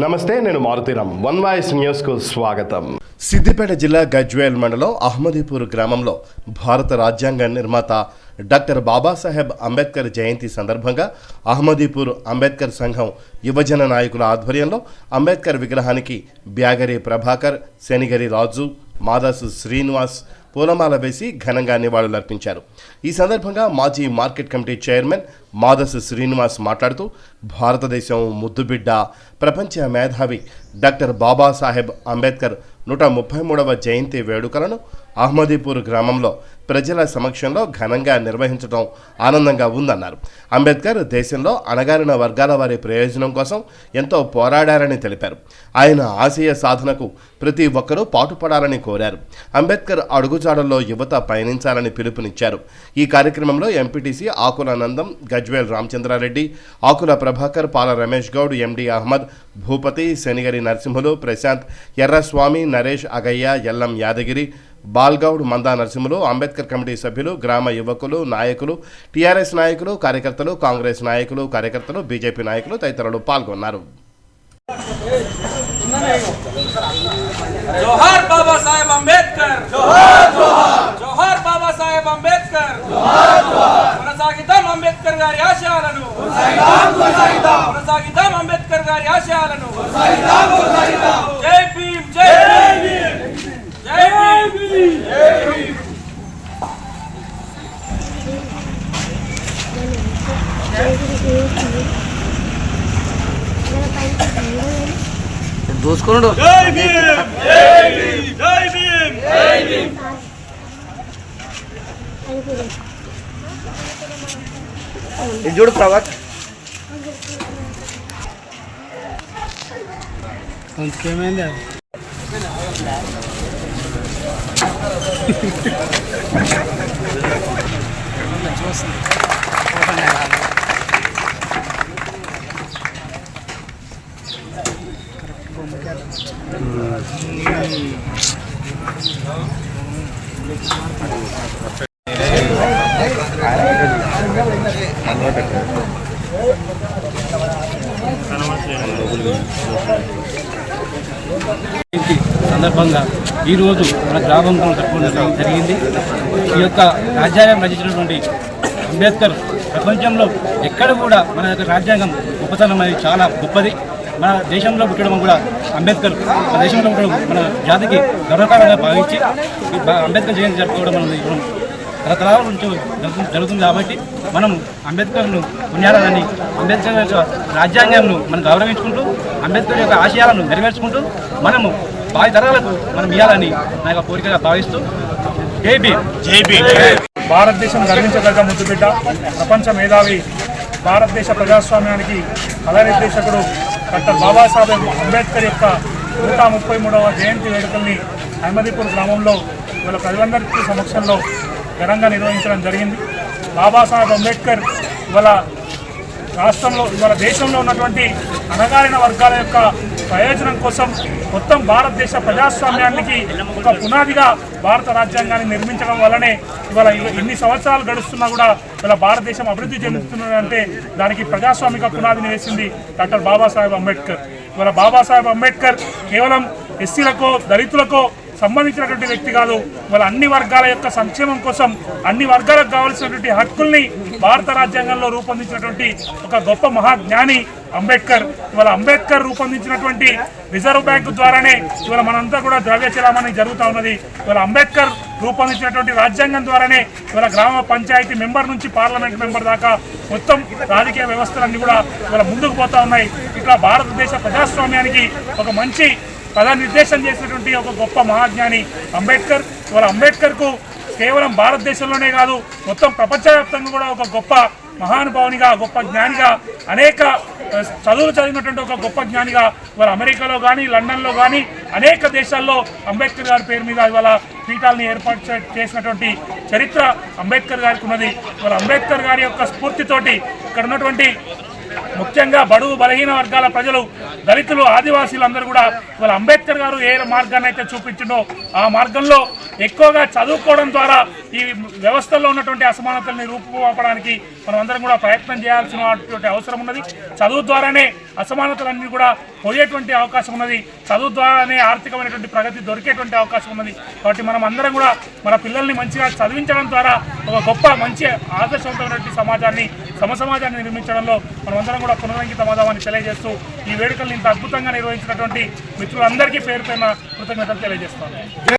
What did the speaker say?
నమస్తే నేను Maruthi Ram one voice న్యూస్కు స్వాగతం. సిద్దిపేట జిల్లా గజ్వేల్ మండలం అహ్మదీపూర్ గ్రామంలో భారత రాజ్యాంగ నిర్మాత డాక్టర్ బాబాసాహెబ్ అంబేద్కర్ జయంతి సందర్భంగా అహ్మదీపూర్ అంబేద్కర్ సంఘం యువజన నాయకుల ఆధ్వర్యంలో అంబేద్కర్ విగ్రహానికి బ్యాగరి ప్రభాకర్ శనిగరి రాజు మాదాసు శ్రీనివాస్ పూలమాల వేసి ఘనంగా నివాళులర్పించారు ఈ సందర్భంగా మాజీ market committee chairman Madas Srinivas మాట్లాడుతూ భారతదేశం ముద్దుబిడ్డ ప్రపంచ మేధావి డాక్టర్ బాబాసాహెబ్ అంబేద్కర్ నూట ముప్పై మూడవ జయంతి వేడుకలను అహ్మదీపూర్ గ్రామంలో ప్రజల సమక్షంలో ఘనంగా నిర్వహించడం ఆనందంగా ఉందన్నారు. అంబేద్కర్ దేశంలో అణగారిన వర్గాల వారి ప్రయోజనం కోసం ఎంతో పోరాడారని తెలిపారు. ఆయన ఆశయ సాధనకు ప్రతి ఒక్కరూ పాటుపడాలని కోరారు. అంబేద్కర్ అడుగుజాడల్లో యువత పయనించాలని పిలుపునిచ్చారు. ఈ కార్యక్రమంలో MPTC Akula Nandam Gajwel Ramachandra Reddy Akula Prabhakar Pala Ramesh Goud MD Ahmed Bhupathi Shanigari Narasimhulu Prashanth Erraswamy Naresh Agayya Ellam Yadagiri Balgoud Manda Narasimhulu Ambedkar committee సభ్యులు గ్రామ యువకులు నాయకులు టీఆర్ఎస్ నాయకులు కార్యకర్తలు కాంగ్రెస్ నాయకులు కార్యకర్తలు బీజేపీ నాయకులు తదితరులు పాల్గొన్నారు. జోహార్ బాబా సాహెబ్ అంబేద్కర్. జోహార్ జోహార్. జోహార్ బాబా సాహెబ్ అంబేద్కర్. జోహార్ జోహార్. కొనసాగిద్దాం అంబేద్కర్ గారి ఆశయాలను. కొనసాగిద్దాం కొనసాగిద్దాం. కొనసాగిద్దాం అంబేద్కర్ గారి ఆశయాలను. కొనసాగిద్దాం కొనసాగిద్దాం. జై భీమ్ జై భీమ్ జై భీమ్ జై భీమ్ దోసుకున్నాడు జై భీమ్ జై భీమ్ జై భీమ్. జై భీమ్ ఇది చూడు ప్రభాత్. ఏమైంది జయంతి సందర్భంగా ఈరోజు మన గ్రామంలో జరుపుకోవడం జరిగింది. ఈ యొక్క రాజ్యాంగం రచించినటువంటి అంబేద్కర్ ప్రపంచంలో ఎక్కడ కూడా మన యొక్క రాజ్యాంగం గొప్పతనం అనేది చాలా గొప్పది. మన దేశంలో పుట్టడం కూడా అంబేద్కర్ మన దేశంలో పుట్టడం మన జాతికి గర్వకారంగా భావించి అంబేద్కర్ జయంతి జరుపుకోవడం అనేది మనం తరతరాల నుంచి జరుగుతుంది- జరుగుతుంది కాబట్టి మనం అంబేద్కర్ను పుణ్యాలని అంబేద్కర్ యొక్క రాజ్యాంగంను మనం గౌరవించుకుంటూ అంబేద్కర్ యొక్క ఆశయాలను నెరవేర్చుకుంటూ మనము భావి తరాలకు మనం ఇవ్వాలని నా యొక్క కోరికగా భావిస్తూ జై భీమ్. జై భీమ్. భారతదేశం గర్వించదగ్గ ముద్దుబిడ్డ ప్రపంచ మేధావి భారతదేశ ప్రజాస్వామ్యానికి కళా నిర్దేశకుడు డాక్టర్ బాబాసాహెబ్ అంబేద్కర్ యొక్క నూట ముప్పై మూడవ జయంతి వేడుకల్ని అహ్మదీపూర్ గ్రామంలో వీళ్ళ ప్రజలందరికీ సమక్షంలో ఘనంగా నిర్వహించడం జరిగింది. బాబాసాహెబ్ అంబేద్కర్ ఇవాళ రాష్ట్రంలో ఇవాళ దేశంలో ఉన్నటువంటి అణగారిన వర్గాల యొక్క ప్రయోజనం కోసం మొత్తం భారతదేశ ప్రజాస్వామ్యానికి ఒక పునాదిగా భారత రాజ్యాంగాన్ని నిర్మించడం వల్లనే ఇవాళ ఎన్ని సంవత్సరాలు గడుస్తున్నా కూడా ఇలా భారతదేశం అభివృద్ధి చెందుతున్నదంటే దానికి ప్రజాస్వామిక పునాదిని వేసింది డాక్టర్ బాబాసాహెబ్ అంబేద్కర్. ఇవాళ బాబాసాహెబ్ అంబేద్కర్ కేవలం ఎస్సీలకో దళితులకో సంబంధించినటువంటి వ్యక్తి కాదు. వాళ్ళ అన్ని వర్గాల యొక్క సంక్షేమం కోసం అన్ని వర్గాలకు కావాల్సినటువంటి హక్కుల్ని భారత రాజ్యాంగంలో రూపొందించినటువంటి ఒక గొప్ప మహాజ్ఞాని అంబేద్కర్ ఇవాళ అంబేద్కర్ రూపొందించినటువంటి రిజర్వ్ బ్యాంకు ద్వారానే ఇవాళ మనంతా కూడా ద్రవ్య చలామణి జరుగుతూ ఉన్నది. ఇవాళ అంబేద్కర్ రూపొందించినటువంటి రాజ్యాంగం ద్వారానే ఇవాళ గ్రామ పంచాయతీ మెంబర్ నుంచి పార్లమెంట్ మెంబర్ దాకా మొత్తం రాజకీయ వ్యవస్థలన్నీ కూడా ఇవాళ ముందుకు పోతా ఉన్నాయి. ఇట్లా భారతదేశ ప్రజాస్వామ్యానికి ఒక మంచి పదనిర్దేశం చేసినటువంటి ఒక గొప్ప మహాజ్ఞాని అంబేద్కర్ ఇవాళ అంబేద్కర్కు కేవలం భారతదేశంలోనే కాదు మొత్తం ప్రపంచవ్యాప్తంగా కూడా ఒక గొప్ప మహానుభావునిగా గొప్ప జ్ఞానిగా అనేక చదువులు చదివినటువంటి ఒక గొప్ప జ్ఞానిగా ఇవాళ అమెరికాలో కానీ లండన్లో కానీ అనేక దేశాల్లో అంబేద్కర్ గారి పేరు మీద ఇవాళ పీఠాలని ఏర్పాటు చేసినటువంటి చరిత్ర అంబేద్కర్ గారికి ఉన్నది ఇవాళ అంబేద్కర్ గారి యొక్క స్ఫూర్తితోటి ఇక్కడ ఉన్నటువంటి ముఖ్యంగా బడుగు బలహీన వర్గాల ప్రజలు దళితులు ఆదివాసీలు అందరూ కూడా ఇవాళ అంబేద్కర్ గారు ఏ మార్గాన్ని అయితే చూపించిండో ఆ మార్గంలో ఎక్కువగా చదువుకోవడం ద్వారా ఈ వ్యవస్థలో ఉన్నటువంటి అసమానతల్ని రూపుమాపడానికి మనం అందరం కూడా ప్రయత్నం చేయాల్సినటువంటి అవసరం ఉన్నది. చదువు ద్వారానే అసమానతలన్నీ కూడా పోయేటువంటి అవకాశం ఉన్నది. చదువు ద్వారానే ఆర్థికమైనటువంటి ప్రగతి దొరికేటువంటి అవకాశం ఉన్నది. కాబట్టి మనం అందరం కూడా మన పిల్లల్ని మంచిగా చదివించడం ద్వారా ఒక గొప్ప మంచి ఆదర్శవంతమైనటువంటి సమాజాన్ని సమ సమాజాన్ని నిర్మించడంలో మనమందరం కూడా పునరంకితమవుదామని తెలియజేస్తూ ఈ వేడుకలు ఇంత అద్భుతంగా నిర్వహించినటువంటి మిత్రులందరికీ పేరు పైన కృతజ్ఞతలు తెలియజేస్తాను.